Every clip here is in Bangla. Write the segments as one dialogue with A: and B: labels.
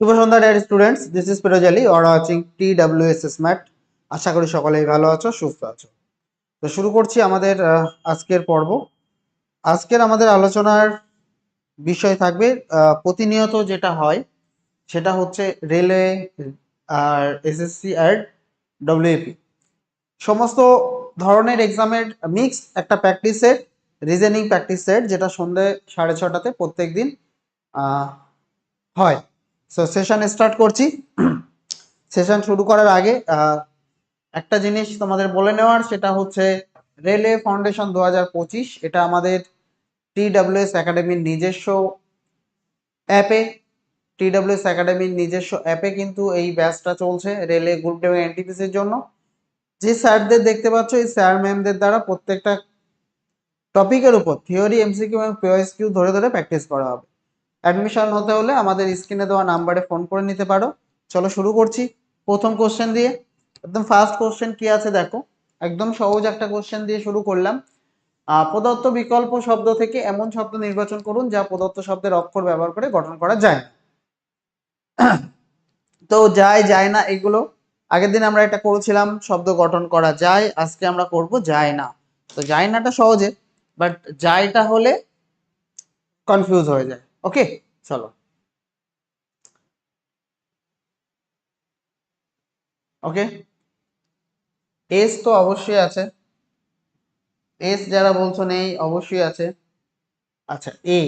A: Shubho Sandhya dear students this is Firoz Ali or watching T W S S math আশা করি সকলেই ভালো আছো, সুস্থ আছো। তো শুরু করছি আমাদের আজকের পর্ব। আজকের আমাদের আলোচনার বিষয় থাকবে প্রতিনিয়ত যেটা হয়, সেটা হচ্ছে রেলওয়ে আর এসএসসি আর ডব্লিউপি সমস্ত ধরনের এক্সামের মিক্স একটা practice set reasoning practice set যেটা সন্ধ্যে সাড়ে ছটাতে প্রত্যেক দিন হয়। সো সেশন স্টার্ট করছি। সেশন শুরু করার আগে একটা জিনিস তোমাদের বলে নেওয়ার, সেটা হচ্ছে রেলওয়ে ফাউন্ডেশন দু হাজার পঁচিশ, এটা আমাদের টি ডাব্লিউএস একাডেমির নিজস্ব অ্যাপে, টি ডাব্লিউএস একাডেমির নিজস্ব অ্যাপে কিন্তু এই ব্যাচটা চলছে রেলওয়ে গ্রুপ ডি এনটিপিসির জন্য। যে স্যারদের দেখতে পাচ্ছ, এই স্যার ম্যামদের দ্বারা প্রত্যেকটা টপিকের উপর থিওরি এমসিকিউ এবং পিওএসকিউ ধরে ধরে প্র্যাকটিস করা হবে। অ্যাডমিশন হতে হলে আমাদের স্ক্রিনে দেওয়া নাম্বারে ফোন করে নিতে পারো। চলো শুরু করছি। প্রথম কোশ্চেন দিয়ে। একদম ফার্স্ট কোশ্চেন কি আছে দেখো? একদম সহজ একটা কোশ্চেন দিয়ে শুরু করলাম। প্রদত্ত বিকল্প শব্দ থেকে এমন শব্দ নির্বাচন করুন যা প্রদত্ত শব্দের অক্ষর ব্যবহার করে গঠন করা যায়। তো যায় যায় না, এগুলো। আগের দিন আমরা এটা করেছিলাম, শব্দ গঠন করা যায়। আজকে আমরা করব যায় না। তো যায় নাটা সহজে বাট যায়টা হলে কনফিউজ হয়ে যায়। ওকে, চলো। ওকে? এস তো অবশ্যই আছে। এস যারা বলছো নেই, অবশ্যই আছে। আচ্ছা এ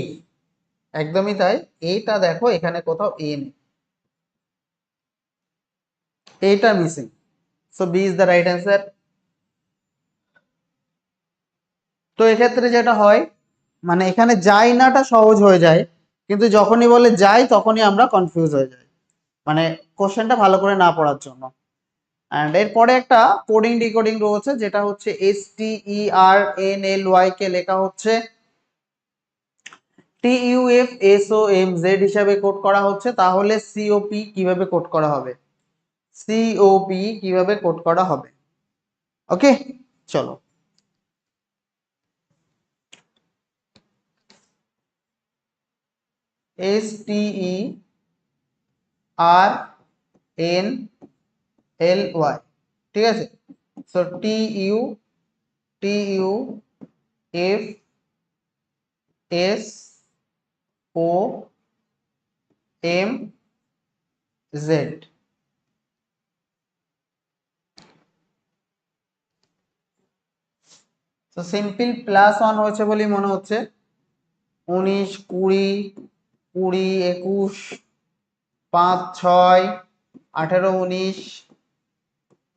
A: একদমই তাই। এইটা দেখো, এখানে কোথাও এ নেই। এইটা missing so B is the right answer তো এক্ষেত্রে যেটা হয় মানে এখানে যাই নাটা সহজ হয়ে যায়। কিন্তু যখনই বলে যাই, তখনই আমরা কনফিউজ হয়ে যাই। মানে কোশ্চেনটা ভালো করে না পড়ার জন্য। অ্যান্ড এরপরে একটা কোডিং ডিকোডিং রয়েছে যেটা হচ্ছে S T E R N L Y কে লেখা হচ্ছে। T U F S O M Z হিসাবে কোড করা হচ্ছে। তাহলে সিওপি কীভাবে কোড করা হবে? সিওপি কীভাবে কোড করা হবে? ওকে চলো। S T E R N L Y ঠিক আছে? So T U T U F S O M Z তো সিম্পল প্লাস ওয়ান হয়েছে বলেই মনে হচ্ছে। উনিশ, কুড়ি কুড়ি, একুশ, পাঁচ, ছয়, আঠেরো, উনিশ,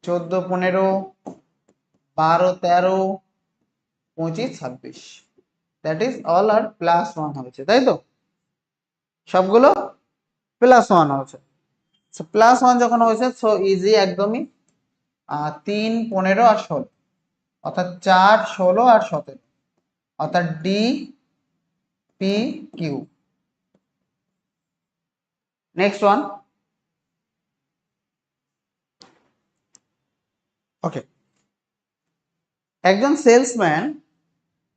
A: চোদ্দ, পনেরো, বারো, তেরো, পঁচিশ, ছাব্বিশ। That is all are plus one হয়েছে, তাই তো? সবগুলো প্লাস ওয়ান হয়েছে। প্লাস ওয়ান যখন হয়েছে সো ইজি একদমই তিন, পনেরো আর ষোলো। অর্থাৎ চার, ষোলো আর সতেরো। অর্থাৎ D P Q next one okay একজন সেলসম্যান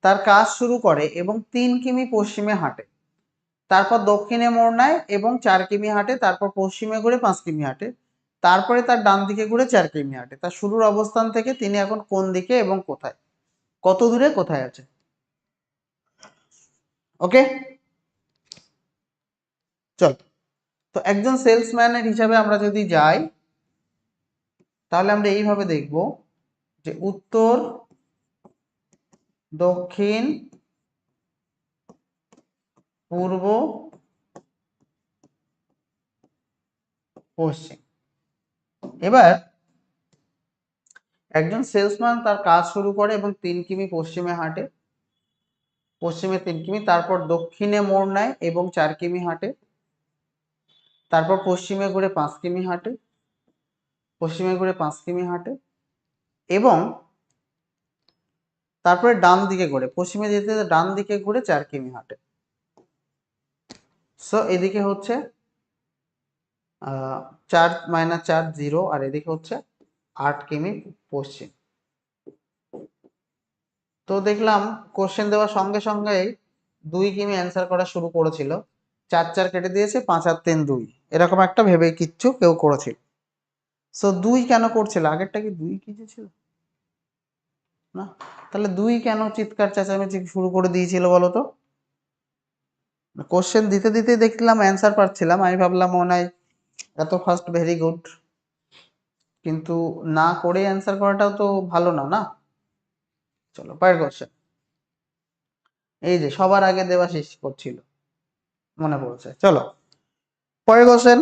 A: তার কাজ শুরু করে এবং তিন কিমি পশ্চিমে হাঁটে। তারপর দক্ষিণে মোড় নেয় এবং চার কিমি হাঁটে তারপর পশ্চিমে ঘুরে পাঁচ কিমি হাঁটে। তারপরে তার ডান দিকে ঘুরে চার কিমি হাঁটে। তার শুরুর অবস্থান থেকে তিনি এখন কোন দিকে এবং কোথায়? কত দূরে কোথায় আছে? ওকে চল। তো একজন সেলসম্যানের হিসাবে আমরা যদি যাই, তাহলে আমরা এইভাবে দেখব যে উত্তর, দক্ষিণ, পূর্ব, পশ্চিম। এবার একজন সেলসম্যান তার কাজ শুরু করে এবং তিন কিমি পশ্চিমে হাঁটে। পশ্চিমে তিন কিমি, তারপর দক্ষিণে মোড় নেয় এবং চার কিমি হাঁটে। তারপর পশ্চিমে ঘুরে পাঁচ কিমি হাঁটে, পশ্চিমে ঘুরে পাঁচ কিমি হাঁটে এবং তারপরে ডান দিকে ঘুরে, পশ্চিমে যেতে ডান দিকে ঘুরে চার কিমি হাঁটে। সো এদিকে হচ্ছে চার মাইনাস চার জিরো আর এদিকে হচ্ছে আট কিমি পশ্চিম। তো দেখলাম কোশ্চেন দেওয়ার সঙ্গে সঙ্গেই দুই কিমি অ্যান্সার করা শুরু করেছিল। চার চার কেটে দিয়েছে, পাঁচ আর তিন দুই। এরকম একটা ভেবে কিচ্ছু কেউ করেছিল। সো দুই কেন করছিল? আগেরটা কি দুই কিছু ছিল? না, তাহলে দুই কেন চিৎকার চেঁচামেচি শুরু করে দিয়েছিল বলো তো? কোশ্চেন দিতে দিতে দেখলাম অ্যান্সার পাচ্ছিলাম। আমি ভাবলাম মনে হয় এত ফার্স্ট ভেরি গুড কিন্তু না করে অ্যান্সার করাটাও তো ভালো না না? চলো, পরের কোশ্চেন এই যে, সবার আগে দেবাশিস করছিল। মনে পড়ছে। চলো। পরের কোশ্চেন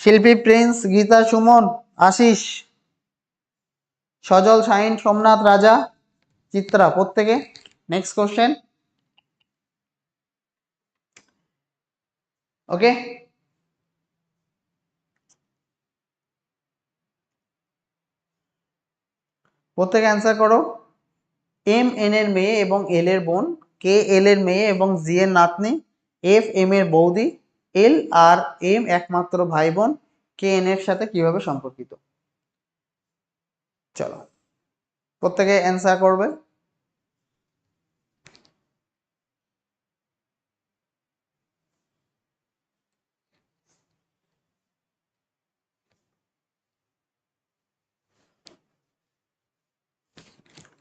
A: শিল্পী প্রিন্স গীতা সুমন, আশিস, সজল শাহিন সোমনাথ রাজা, চিত্রা প্রত্যেকে। নেক্সট কোশ্চেন ওকে প্রত্যেকে অ্যান্সার করো। এম এন এর মেয়ে এবং এল এর বোন কে এল এর মেয়ে এবং জি এর নাতনি এফ এম এর বৌদি, এল আর এম একমাত্র ভাই বোন কে এন এর সাথে কীভাবে সম্পর্কিত? চলো, প্রত্যেকে অ্যান্সার করবে।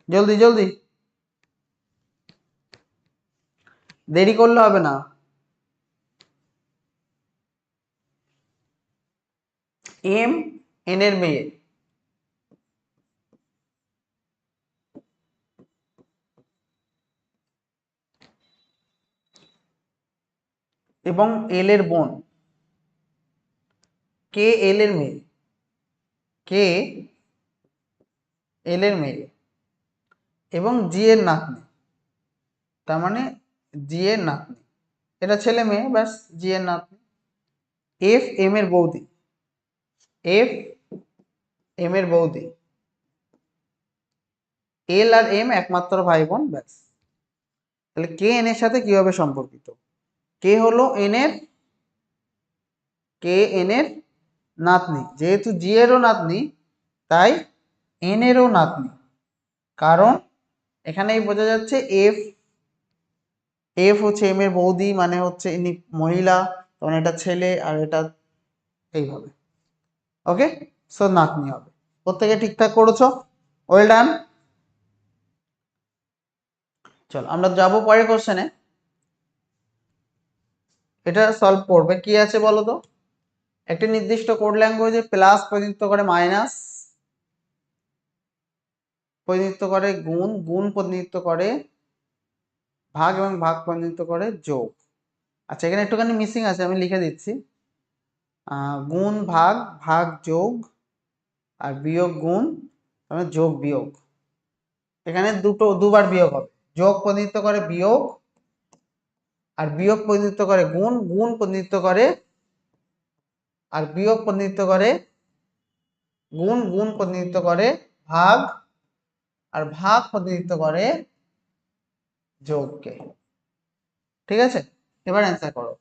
A: জলদি জলদি। দেরি করলে হবে না। এম, এন এর মেয়ে। এবং এল এর বোন। কে এল এর মেয়ে? কে এল এর মেয়ে। এবং জি এর নাতনি। তার মানে জি এর নাতনি। এটা ছেলে মেয়ে, ব্যাস, জি এর নাতনি। এফ, এম এর বৌদি। এফ এম এর বৌদি। এল আর এম একমাত্র ভাই বোন ব্যাস। তাহলে কে এন এর সাথে কীভাবে সম্পর্কিত? কে হলো এন এর কে এন এর নাতনি। যেহেতু জি এরও নাতনি, তাই এন এরও নাতনি। কারণ এখানেই বোঝা যাচ্ছে এফ এফ হচ্ছে এম এর বৌদি মানে হচ্ছে ইনি মহিলা, তখন এটা ছেলে আর এটা এইভাবে। ওকে সো নাতনি হবে প্রত্যেকে ঠিকঠাক করেছ? ওয়েল ডান চলো, আমরা যাব পরের কোশ্চেনে এটা সলভ করবে। কি আছে বলো তো? একটি নির্দিষ্ট কোড ল্যাঙ্গুয়েজে প্লাস প্রতিনিধিত্ব করে মাইনাস প্রতিনিধিত্ব করে গুণ গুণ প্রতিনিধিত্ব করে ভাগ এবং ভাগ প্রতিনিধিত্ব করে যোগ। আচ্ছা এখানে একটুখানি মিসিং আছে, আমি লিখে দিচ্ছি। গুণ ভাগ ভাগ যোগ আর বিয়োগ গুণ মানে যোগ বিয়োগ। এখানে দুটো, দুবার বিয়োগ হবে। যোগ প্রতিনিধিত্ব করে বিয়োগ আর বিয়োগ প্রতিনিধিত্ব করে গুণ গুণ প্রতিনিধিত্ব করে আর বিয়োগ প্রতিনিধিত্ব করে গুণ গুণ প্রতিনিধিত্ব করে ভাগ আর ভাগ প্রতিনিধিত্ব করে যোগকে। ঠিক আছে? এবার অ্যান্সার করো।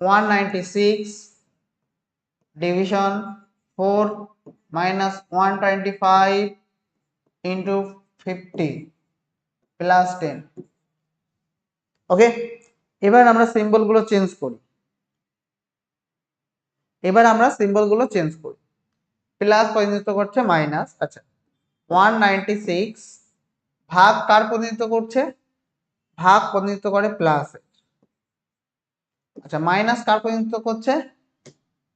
A: One ninety six minus one twenty five into fifty plus ten okay এবার আমরা সিম্বলগুলো চেঞ্জ করি। এবার আমরা সিম্বলগুলো চেঞ্জ করি। প্লাস প্রতিনিধিত্ব করছে মাইনাস আচ্ছা। ওয়ান ভাগ কার প্রতিনিধিত্ব করছে? ভাগ প্রতিনিধিত্ব করে প্লাস আচ্ছা মাইনাস কার প্রতিনিধিত্ব করছে?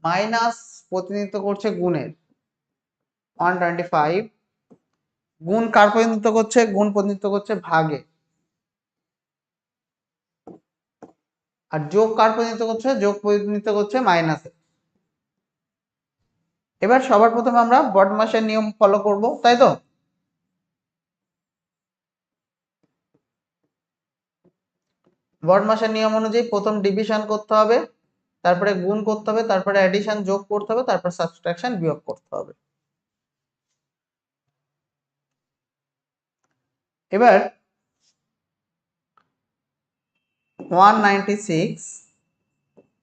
A: মাইনাস প্রতিনিধিত্ব করছে গুণের। ওয়ান টোয়েন্টি ফাইভ গুণ কার প্রতিনিধিত্ব করছে? গুণ প্রতিনিধিত্ব করছে ভাগে আর যোগ কার প্রতিনিধিত্ব করছে? যোগ প্রতিনিধিত্ব করছে মাইনাসে এবার সবার প্রথমে আমরা বডমাসের নিয়ম ফলো করব, তাই তো? বডমাসের নিয়ম অনুযায়ী প্রথম ডিভিশন করতে হবে। তারপরে গুণ করতে হবে, তারপরে অ্যাডিশন যোগ করতে হবে, তারপর সাবস্ট্রাকশন বিয়োগ করতে হবে। এবার ওয়ান নাইনটি সিক্স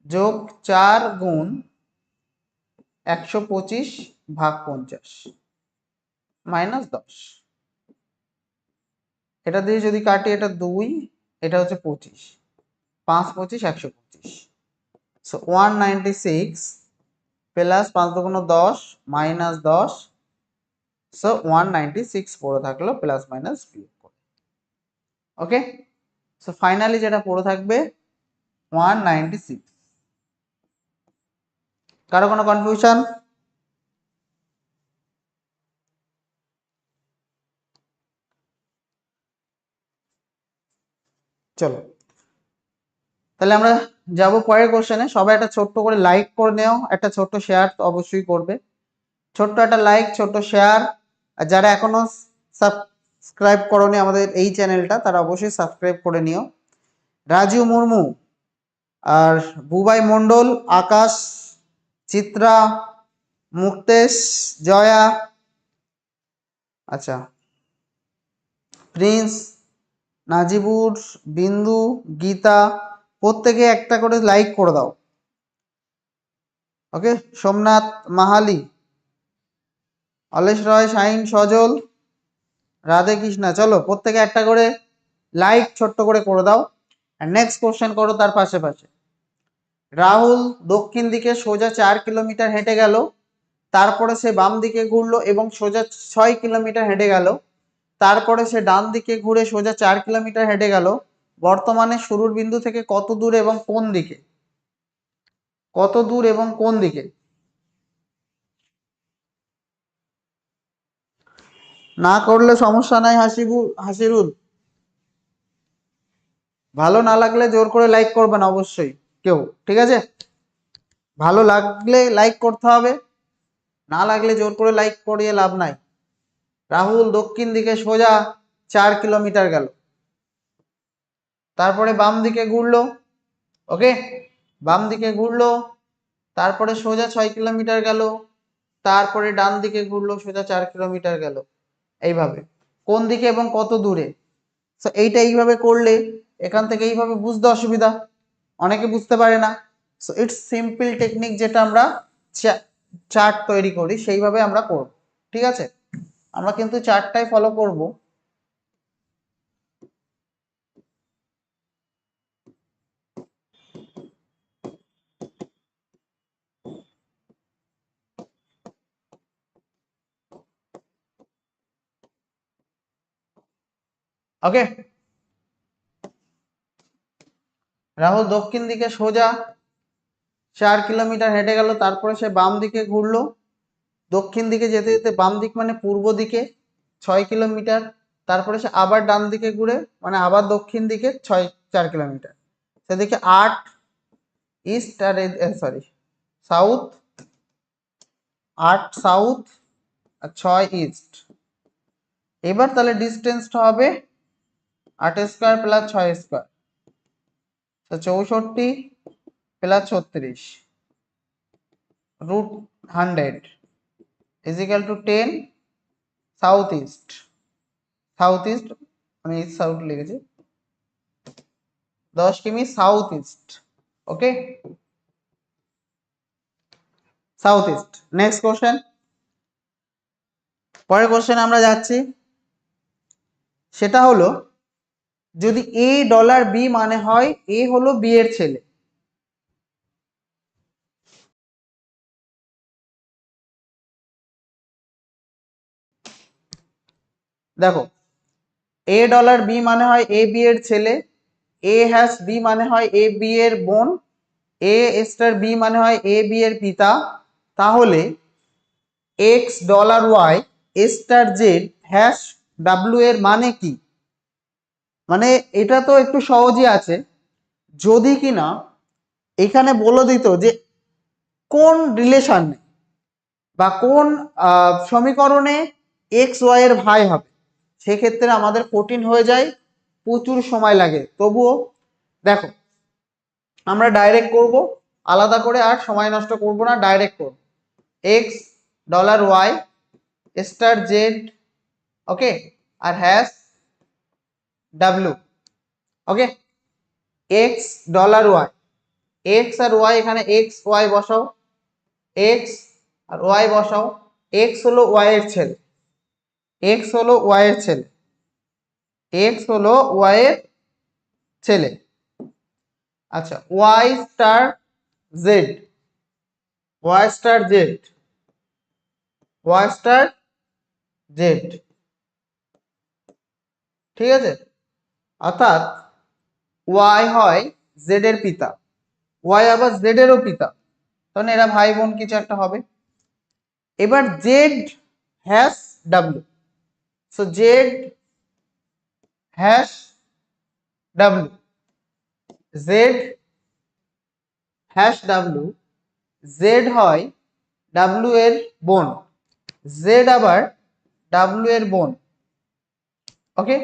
A: যোগ চার গুণ একশো পঁচিশ ভাগ পঞ্চাশ মাইনাস দশ। এটা দিয়ে যদি কাটি, এটা দুই, এটা হচ্ছে পঁচিশ, পাঁচ, পঁচিশ, একশো so one ninety six plus পাঁচ দুগুণ দশ মাইনাস দশ সো ওয়ান নাইনটি সিক্স পড়ে থাকল প্লাস মাইনাস বিয়োগ করে। ওকে সো ফাইনালি যেটা পড়ে থাকবে ওয়ান নাইনটি সিক্স কারও কোনো কনফিউশন চলো। তাহলে আমরা যাব পরের কোশ্চেনে সবাই একটা ছোট্ট করে লাইক করে নেও। একটা ছোট্ট শেয়ার অবশ্যই করবে। ছোট্ট একটা লাইক ছোট্ট শেয়ার আর যারা এখনও সাবস্ক্রাইব করনি আমাদের এই চ্যানেলটা তারা অবশ্যই সাবস্ক্রাইব করে নিও। রাজু মুর্মু আর বুবাই মণ্ডল, আকাশ, চিত্রা, মুক্তেশ, জয়া আচ্ছা প্রিন্স, নাজিবুর, বিন্দু, গীতা প্রত্যেকে একটা করে লাইক করে দাও। ওকে সোমনাথ মাহালি, অলেশ রয়, শাইন সজল, রাধে কৃষ্ণা, চলো প্রত্যেকে একটা করে লাইক ছোট্ট করে করে দাও। আর নেক্সট কোশ্চেন করো তার পাশে পাশে। রাহুল দক্ষিণ দিকে সোজা চার কিলোমিটার হেঁটে গেল, তারপরে সে বাম দিকে ঘুরলো এবং সোজা ছয় কিলোমিটার হেঁটে গেল, তারপরে সে ডান দিকে ঘুরে সোজা চার কিলোমিটার হেঁটে গেল বর্তমানে শুরুর বিন্দু থেকে কত দূর এবং কোন দিকে? কত দূর এবং কোন দিকে? না করলে সমস্যা নাই, হাসিবু হাসিরুল। ভালো না লাগলে জোর করে লাইক করবেন অবশ্যই কেউ, ঠিক আছে? ভালো লাগলে লাইক করতে হবে, না লাগলে জোর করে লাইক করিয়ে লাভ নাই। রাহুল দক্ষিণ দিকে সোজা চার কিলোমিটার গেল। তারপরে বাম দিকে ঘুরলো ওকে বাম দিকে ঘুরলো, তারপরে সোজা ছয় কিলোমিটার গেল, তারপরে ডান দিকে ঘুরলো, সোজা চার কিলোমিটার গেল। এইভাবে। কোন দিকে এবং কত দূরে? এইটা এইভাবে করলে এখান থেকে এইভাবে বুঝতে অসুবিধা। অনেকে বুঝতে পারে না। সো ইটস সিম্পল টেকনিক যেটা আমরা চার্ট তৈরি করি, সেইভাবে আমরা করব। ঠিক আছে? আমরা কিন্তু চার্টটাই ফলো করব। ওকে রাহুল দক্ষিণ দিকে সোজা। চার কিলোমিটার হেঁটে গেল, তারপরে সে বাম দিকে ঘুরলো। দক্ষিণ দিকে যেতে যেতে বাম দিক মানে পূর্ব দিকে ছয় কিলোমিটার, তারপরে সে আবার ডান দিকে ঘুরে মানে আবার দক্ষিণ দিকে ছয়, চার কিলোমিটার। সেদিকে আট, ইস্ট আর সরি সাউথ, আট সাউথ আর ছয় ইস্ট। এবার তাহলে ডিস্টেন্সটা হবে আট স্কোয়ার প্লাস ছয় স্কোয়ার চৌষট্টি প্লাস ছত্রিশ, root hundred equal to ten south east south east আমি ইস্ট সাউথ লিখেছি, দশ কিমি south east okay south east next question পরের কোশ্চেন আমরা যাচ্ছি, সেটা হলো যদি এ ডলার বি মানে হয় এ হলো বি এর ছেলে। দেখো এ ডলার বি মানে হয় এ বি এর ছেলে এ হ্যাশ বি মানে হয় এ বি এর বোন এ স্টার বি মানে হয় এ বি এর পিতা। তাহলে X dollar Y star Z hash W এর মানে কি? মানে এটা তো একটু সহজই আছে। যদি কিনা এখানে বলে দিত যে কোন রিলেশন বা কোন সমীকরণে এক্স ওয়াই এর ভাই হবে, সেক্ষেত্রে আমাদের কঠিন হয়ে যায়, প্রচুর সময় লাগে। তবুও দেখো, আমরা ডাইরেক্ট করব, আলাদা করে আর সময় নষ্ট করব না ডাইরেক্ট করব। X dollar Y star Z okay আর hash W okay X dollar Y X আর ওয়াই এখানে এক্স ওয়াই বসাও। এক্স আর ওয়াই বসাও। এক্স হলো ওয়াই এর ছেলে। এক্স হলো ওয়াই এর ছেলে। এক্স হলো ওয়াই এর ছেলে। আচ্ছা Y star Z Y star Z Y star Z ঠিক আছে? অর্থাৎ ওয়াই হয় জেড এর পিতা, ওয়াই আবার জেড এরও পিতা। তখন এরা ভাই বোন কিছু একটা হবে। এবার Z hash W. So Z hash W. Z hash W, Z হয় ডাব্লিউ এর বোন। জেড আবার ডাব্লিউ এর বোন। ওকে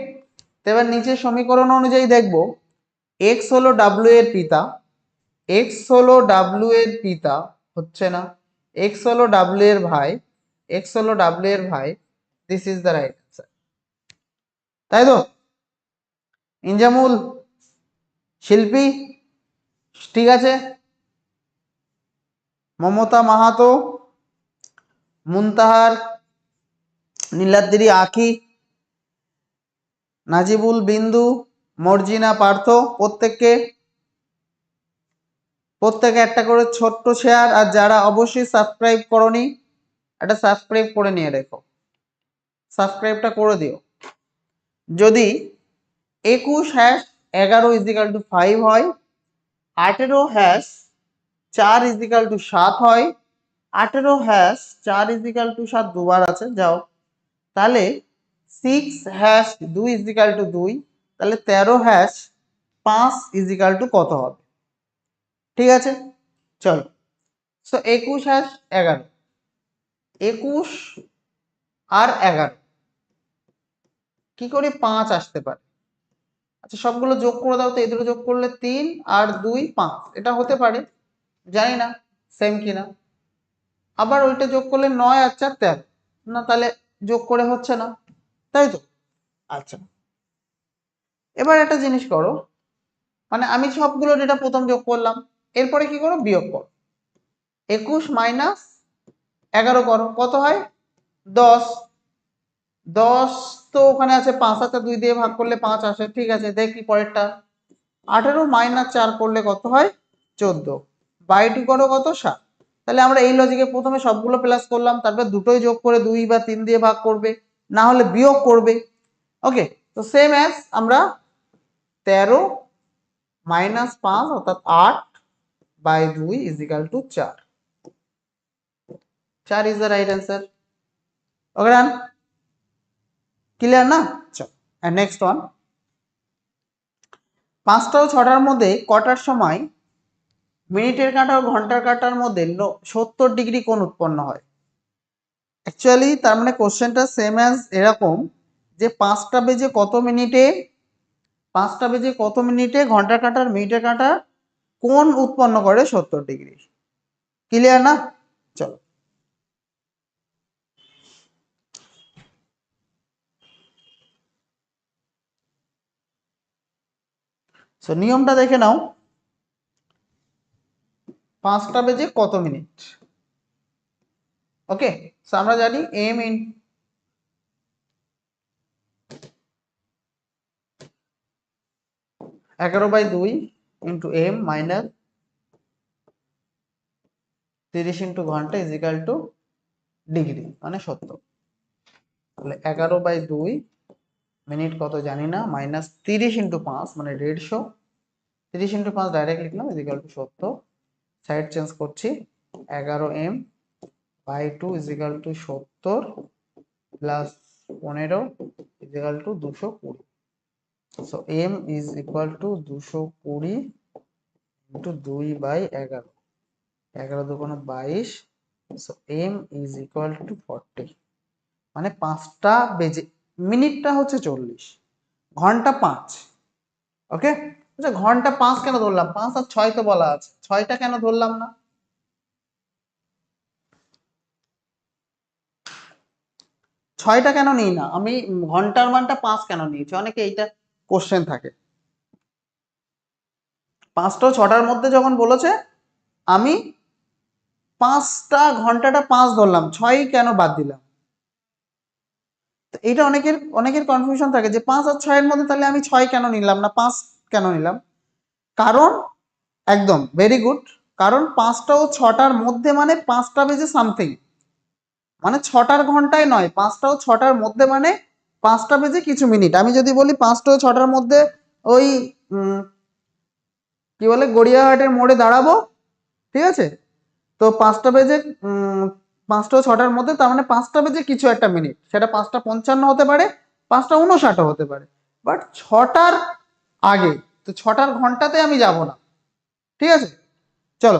A: এবার নিচের সমীকরণ অনুযায়ী দেখব। এক্স হলো ডাব্লিউ এর পিতা। এক্স হলো ডাব্লিউ এর পিতা হচ্ছে না। এক্স হলো ডাব্লিউ এর ভাই। এক্স হলো ডাব্লিউ এর ভাই। This is the right answer তাই তো? ইনজামুল, শিল্পী, ঠিক আছে? মমতা মাহাতো, মুনতাহার, নীলাদ্রি আখি। নাজিবুল বিন্দু, মর্জিনা পার্থ, প্রত্যেককে, প্রত্যেকে একটা করে ছোট্ট শেয়ার আর যারা অবশ্যই সাবস্ক্রাইব করনি, একটা সাবস্ক্রাইব করে নিয়ে রেখো। সাবস্ক্রাইবটা করে দিও। যদি একুশ হ্যাশ এগারো ইজিক্যাল টু ফাইভ হয়, আঠেরো হ্যাশ চার ইজিক্যাল টু সাত হয়, আঠেরো হ্যাশ চার ইজিক্যাল টু সাত, দুবার আছে, যাও। তাহলে সিক্স হ্যাশ দুই ইজিক্যাল টু দুই তাহলে তেরো হ্যাশ পাঁচ ইজিক্যাল টু কত হবে? ঠিক আছে? চলো। সো একুশ হ্যাশ এগারো। একুশ আর এগারো। কি করে পাঁচ আসতে পারে? আচ্ছা সবগুলো যোগ করে দাও তো, এই দুটো যোগ করলে তিন আর দুই পাঁচ। এটা হতে পারে, জানি না সেম কিনা। আবার ওইটা যোগ করলে নয় আর চার তেরো। না, তাহলে যোগ করে হচ্ছে না। তাই তো? আচ্ছা। এবার একটা জিনিস করো। মানে আমি সবগুলো ডেটা প্রথম যোগ করলাম, এরপরে কি করো? বিয়োগ করো। একুশ মাইনাস এগারো করো। কত হয়? দশ। দশ তো ওখানে আছে পাঁচ। হাতে দুই দিয়ে ভাগ করলে পাঁচ আসে। ঠিক আছে, দেখি পরেরটা। আঠেরো মাইনাস চার করলে কত হয়? চোদ্দ। বাই টু করো কত? সাত। তাহলে আমরা এই লজিকে প্রথমে সবগুলো প্লাস করলাম, তারপর দুটোই যোগ করে দুই বা তিন দিয়ে ভাগ করবে। না হলে বিয়োগ করবে। ওকে তো সেম অ্যাজ আমরা তেরো মাইনাস পাঁচ অর্থাৎ আট বাই দুই ইজ ইকাল টু চার। চার is the right answer okay run clear না? চল নেক্সট ওয়ান পাঁচটা ও ছটার মধ্যে কটার সময় মিনিটের কাঁটা ও ঘণ্টার কাঁটার মধ্যে সত্তর ডিগ্রি কোণ উৎপন্ন হয়? অ্যাকচুয়ালি তার মানে কোশ্চেনটা সেম অ্যাজ এরকম, যে পাঁচটা বেজে কত মিনিটে, পাঁচটা বেজে কত মিনিটে ঘণ্টার কাঁটার মিনিটের কাঁটা কোন উৎপন্ন করে সত্তর ডিগ্রি ক্লিয়ার না? চলো। সো নিয়মটা দেখে নাও। পাঁচটা বেজে কত মিনিট? ওকে সো আমরা জানি এম ইন এগারো বাই দুই ইন্টু এম মাইনাস তিরিশ ইন্টু ঘণ্টা ইজ ইকাল টু ডিগ্রি মানে সত্য। তাহলে এগারো বাই দুই মিনিট কত জানি না মাইনাস তিরিশ ইন্টু পাঁচ মানে দেড়শো। তিরিশ ইন্টু পাঁচ ডাইরেক্ট লিখলাম ইজ ইকাল টু সত্য। সাইড চেঞ্জ করছি, এগারো M by two is equal to সত্তর প্লাস পনেরো ইজ ইকাল টু দুশো কুড়ি। So M is equal to দুশো কুড়ি ইন্টু দুই বাই এগারো। এগারো দুগুণ বাইশ so M is equal to forty মানে পাঁচটা বেজে মিনিটটা হচ্ছে চল্লিশ। ঘণ্টা পাঁচ। ওকে আচ্ছা ঘণ্টা পাঁচ কেন ধরলাম? পাঁচ আর ছয় তো বলা আছে। ছয়টা কেন ধরলাম না? ছয়টা কেন নিই না? আমি ঘণ্টার মানটা পাঁচ কেন নিয়েছি? অনেকে এইটা কোশ্চেন থাকে। পাঁচটা ছটার মধ্যে যখন বলেছে, আমি পাঁচটা ঘন্টাটা পাঁচ ধরলাম, ছয় কেন বাদ দিলাম? তো এইটা অনেকের অনেকের কনফিউশন থাকে যে পাঁচ আর ছয়ের মধ্যে তাহলে আমি ছয় কেন নিলাম না পাঁচ কেন নিলাম? কারণ, একদম ভেরি গুড কারণ পাঁচটা ও ছটার মধ্যে মানে পাঁচটা বেজে সামথিং মানে ছটার ঘন্টায় নয়, পাঁচটা ও ছটার মধ্যে মানে পাঁচটা বেজে কিছু মিনিট। আমি যদি বলি পাঁচটা ও ছটার মধ্যে ওই কি বলে, গড়িয়াহাটের মোড়ে দাঁড়াবো, ঠিক আছে? তো পাঁচটা বেজে পাঁচটা ছটার মধ্যে তার মানে পাঁচটা বেজে কিছু একটা মিনিট। সেটা পাঁচটা পঞ্চান্ন হতে পারে, পাঁচটা উনষাটও হতে পারে। বাট ছটার আগে, তো ছটার ঘন্টাতে আমি যাব না। ঠিক আছে? চলো।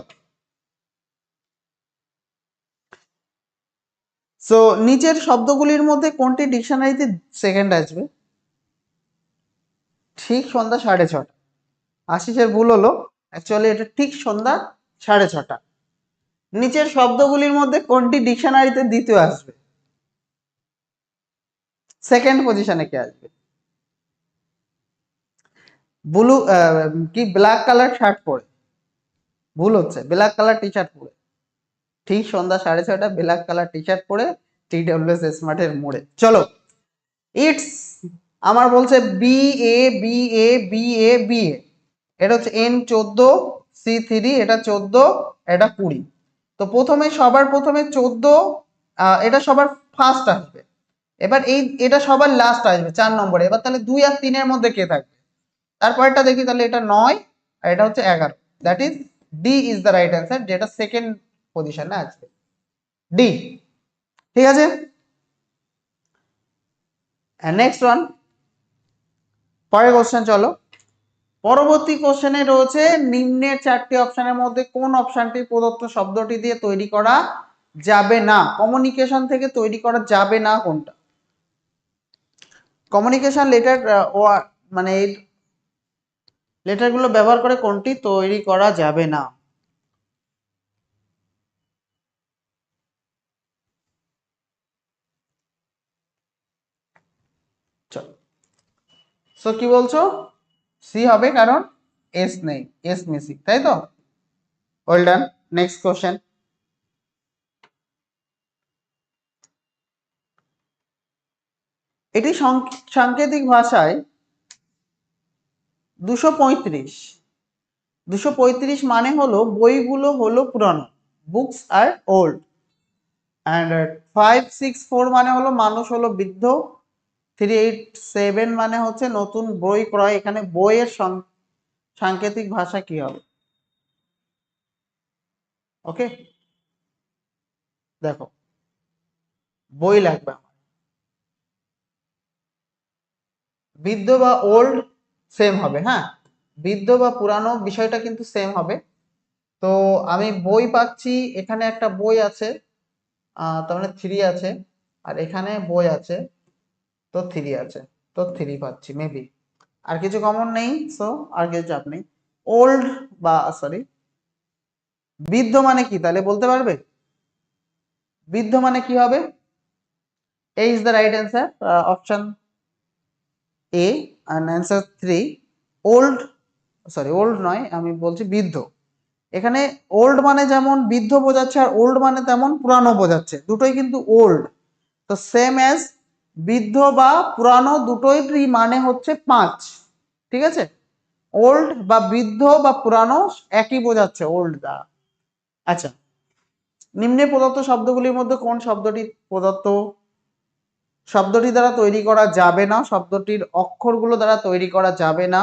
A: সো নিচের শব্দগুলির মধ্যে কোনটি ডিকশনারিতে সেকেন্ড আসবে? ঠিক সন্ধ্যা সাড়ে ছটা। আশিসের ভুল হলো। অ্যাকচুয়ালি এটা ঠিক সন্ধ্যা সাড়ে ছটা। নিচের শব্দগুলির মধ্যে কোনটি ডিকশনারিতে দ্বিতীয় আসবে? সেকেন্ড পজিশনে কে আসবে? ব্লু কি ব্ল্যাক কালার শার্ট পরে। ভুল হচ্ছে। ব্ল্যাক কালার টি শার্ট পরে। ঠিক সন্ধ্যা সাড়ে ছটা ব্ল্যাক কালার টি শার্ট পরে টি ডাব্লিউএস স্মার্টের মোড়ে। চলো ইটস আমার বলছে B A B A B A B A এটা হচ্ছে এন চোদ্দ সি থ্রি এটা চোদ্দ, এটা কুড়ি। তো প্রথমে সবার প্রথমে চোদ্দ এটা সবার ফার্স্ট আসবে। এবার এই, এটা সবার লাস্ট আসবে, চার নম্বরে। এবার তাহলে দুই আর তিনের মধ্যে কে থাকবে? তারপরটা দেখি, তাহলে এটা নয়, আর এটা হচ্ছে এগারো। That is D is the right answer যেটা সেকেন্ড পজিশনে আসবে ডি ঠিক আছে? নেক্সট ওয়ান পরের কোশ্চেন চলো। পরবর্তী কোশ্চেনে রয়েছে নিম্নের চারটি অপশনের মধ্যে কোন অপশনটি প্রদত্ত শব্দটি দিয়ে তৈরি করা যাবে না? কমিউনিকেশন থেকে তৈরি করা যাবে না কোনটা? কমিউনিকেশন লেটার মানে লেটারগুলো ব্যবহার করে কোনটি তৈরি করা যাবে না? সো কি বলছো? সি হবে কারণ এস নেই এস মিসিং তাই তো? ওয়েল ডান নেক্সট কোশ্চেন এটি সাংকেতিক ভাষায় দুশো পঁয়ত্রিশ। দুশো পঁয়ত্রিশ মানে হলো বইগুলো হলো পুরানো books R old and five six four মানে হলো মানুষ হলো বৃদ্ধ থ্রি এইট সেভেন মানে হচ্ছে নতুন বই ক্রয়। এখানে বইয়ের সাংকেতিক ভাষা কি হবে? ওকে? দেখো, বই লাগবে আমার। বৃদ্ধ বা ওল্ড সেম হবে হ্যাঁ? বৃদ্ধ বা পুরানো বিষয়টা কিন্তু সেম হবে। তো আমি বই পাচ্ছি, এখানে একটা বই আছে তার মানে থ্রি আছে, আর এখানে বই আছে। তো থ্রি আছে, তো থ্রি পাচ্ছি মেবি আর কিছু কমন নেই সো আর কিছু চাপ নেই। ওল্ড বা সরি বৃদ্ধ মানে কি, তাহলে বলতে পারবে? বৃদ্ধ মানে কি হবে? A is the right answer option A and answer three old sorry old নয়, আমি বলছি বৃদ্ধ। এখানে ওল্ড মানে যেমন বৃদ্ধ বোঝাচ্ছে আর ওল্ড মানে তেমন পুরানো বোঝাচ্ছে, দুটোই কিন্তু ওল্ড তো সেম অ্যাজ বৃদ্ধ বা পুরানো দুটোই মানে হচ্ছে পাঁচ, ঠিক আছে? ওল্ড বা বৃদ্ধ বা পুরানো একই বোঝাচ্ছে ওল্ড দ্বারা। আচ্ছা নিম্নে প্রদত্ত শব্দগুলির মধ্যে কোন শব্দটি প্রদত্ত? শব্দটি দ্বারা তৈরি করা যাবে না, শব্দটির অক্ষরগুলো দ্বারা তৈরি করা যাবে না।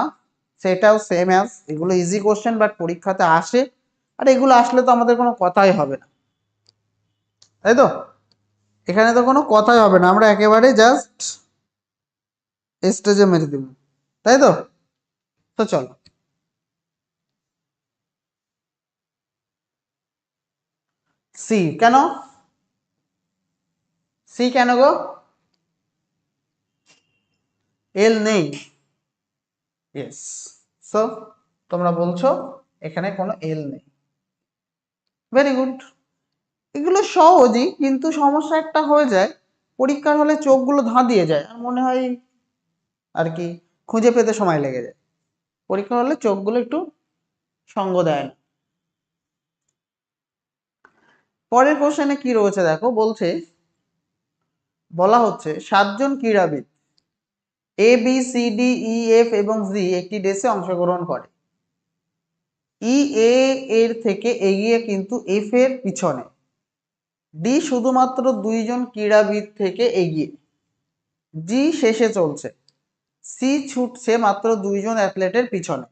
A: সেটাও সেম অ্যাজ এগুলো ইজি কোশ্চেন বাট পরীক্ষাতে আসে। আর এগুলো আসলে তো আমাদের কোনো কথাই হবে না। তাই তো? এখানে তো কোনো কথাই হবে না, আমরা একেবারে জাস্ট স্টেজে মেরে দিব, তাই তো? তো চলো। সি কেন? সি কেন গো? এল নেই। ইয়েস সো তোমরা বলছো, এখানে কোনো এল নেই। ভেরি গুড এগুলো সহজই, কিন্তু সমস্যা একটা হয়ে যায়, পরীক্ষার হলে চোখগুলো ধাঁধিয়ে যায়, আর মনে হয় আর কি খুঁজে পেতে সময় লেগে যায়। পরীক্ষার হলে চোখগুলো একটু সঙ্গ দেয় না। পরের কোশ্চেনে কি রয়েছে দেখো, বলছে, বলা হচ্ছে, সাতজন ক্রীড়াবিদ A B C D E F এবং জি একটি রেসে অংশগ্রহণ করে। ই এ এর থেকে এগিয়ে কিন্তু এফ এর পিছনে। ডি শুধুমাত্র দুইজন ক্রীড়াবিদ থেকে এগিয়ে। জি শেষে চলছে। সি ছুটছে মাত্র দুইজন অ্যাথলেটের পিছনে।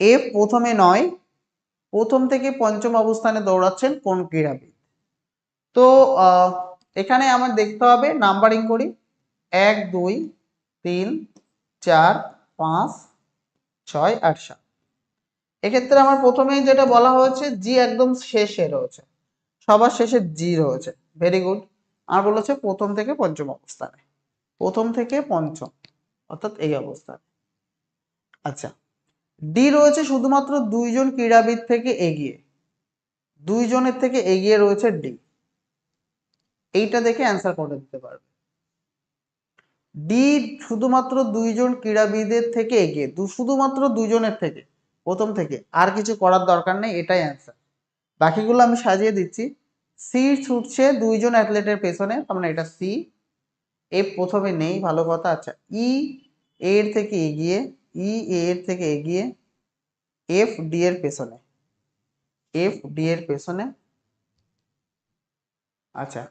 A: এফ প্রথমে নয়, প্রথম থেকে পঞ্চম অবস্থানে দৌড়াচ্ছেন কোন ক্রীড়াবিদ? তো এখানে আমার দেখতে হবে, নাম্বারিং করি। এক, দুই, তিন, চার, পাঁচ, ছয়, আট, সাত। এক্ষেত্রে আমার প্রথমেই যেটা বলা হয়েছে জি একদম শেষে রয়েছে। সবার শেষে জি রয়েছে ভেরি গুড আর বলেছে প্রথম থেকে পঞ্চম অবস্থানে। প্রথম থেকে পঞ্চম, অর্থাৎ এই অবস্থানে। আচ্ছা ডি রয়েছে শুধুমাত্র দুইজন ক্রীড়াবিদ থেকে এগিয়ে। দুইজনের থেকে এগিয়ে রয়েছে ডি এইটা দেখে অ্যান্সার করে দিতে পারবে। ডি শুধুমাত্র দুইজন ক্রীড়াবিদের থেকে এগিয়ে শুধুমাত্র দুইজনের থেকে, প্রথম থেকে। আর কিছু করার দরকার নেই, এটাই অ্যান্সার বাকিগুলো আমি সাজিয়ে দিচ্ছি। সি ছুটছে দুইজন অ্যাথলেটের পেছনে, তার মানে এটা সি এফ প্রথমে নেই, ভালো কথা আচ্ছা ই এর থেকে এগিয়ে ই এর থেকে এগিয়ে এফ ডি এর পেছনে এফ ডি এর পেছনে আচ্ছা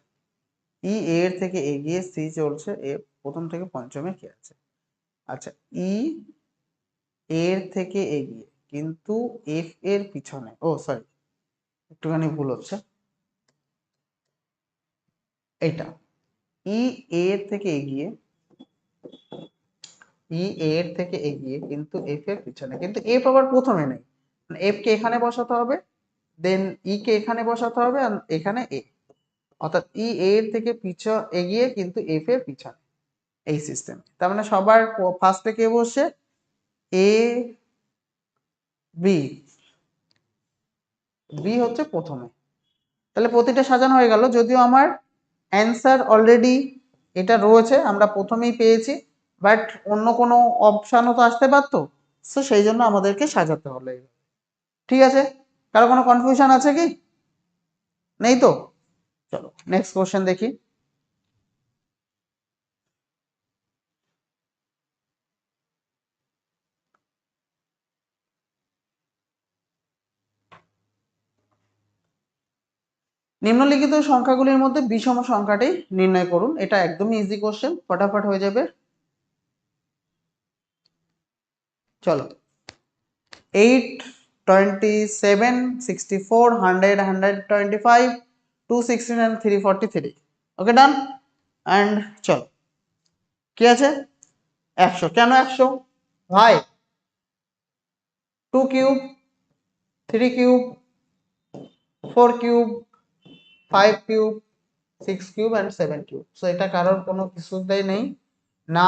A: ই এর থেকে এগিয়ে সি চলছে এফ প্রথম থেকে পঞ্চমে কি আছে? আচ্ছা ই এর থেকে এগিয়ে, কিন্তু এফ এর পিছনে, ও সরি একটুখানি ভুল হচ্ছে। এইটা ই এর থেকে এগিয়ে ই এর থেকে এগিয়ে কিন্তু এফ এর পিছনে, কিন্তু এফ আবার প্রথমে নেই। এফ কে এখানে বসাতে হবে দেন ই কে এখানে বসাতে হবে আর এখানে এ অর্থাৎ ই এর থেকে পিছ এগিয়ে কিন্তু এফ এর পিছনে এই সিস্টেম তার মানে সবার ফার্স্টে কে বসে? এ বি বি হচ্ছে প্রথমে। তাহলে প্রতিটা সাজানো হয়ে গেল, যদিও আমার অ্যান্সার অলরেডি এটা রয়েছে, আমরা প্রথমেই পেয়েছি বাট অন্য কোনো অপশানও তো আসতে পারত সো সেই জন্য আমাদেরকে সাজাতে হলো ঠিক আছে? কারও কোনো কনফিউশন আছে কি? নেই তো? চলো নেক্সট কোয়েশ্চেন দেখি। নিম্নলিখিত সংখ্যাগুলির মধ্যে বিষম সংখ্যাটি নির্ণয় করুন। এটা একদমই ইজি কোশ্চেন ফটাফট হয়ে যাবে। চলো। Eight twenty seven sixty four hundred hundred twenty five two sixty and three forty three okay done and চলো। কি আছে? একশো। কেন একশো? ভাই two cube three cube four cube five cube six cube and seven cube so এটা কারোর কোনো কিছুতেই নেই। না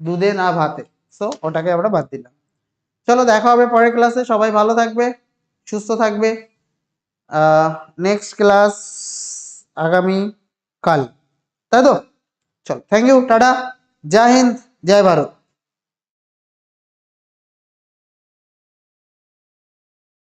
A: দুধে, না ভাতে। সো ওটাকে আমরা বাদ দিলাম। চলো, দেখা হবে পরের ক্লাসে সবাই ভালো থাকবে, সুস্থ থাকবে। নেক্সট ক্লাস আগামী কাল। তাই তো? চলো থ্যাংক ইউ টাটা। জয় হিন্দ, জয় ভারত।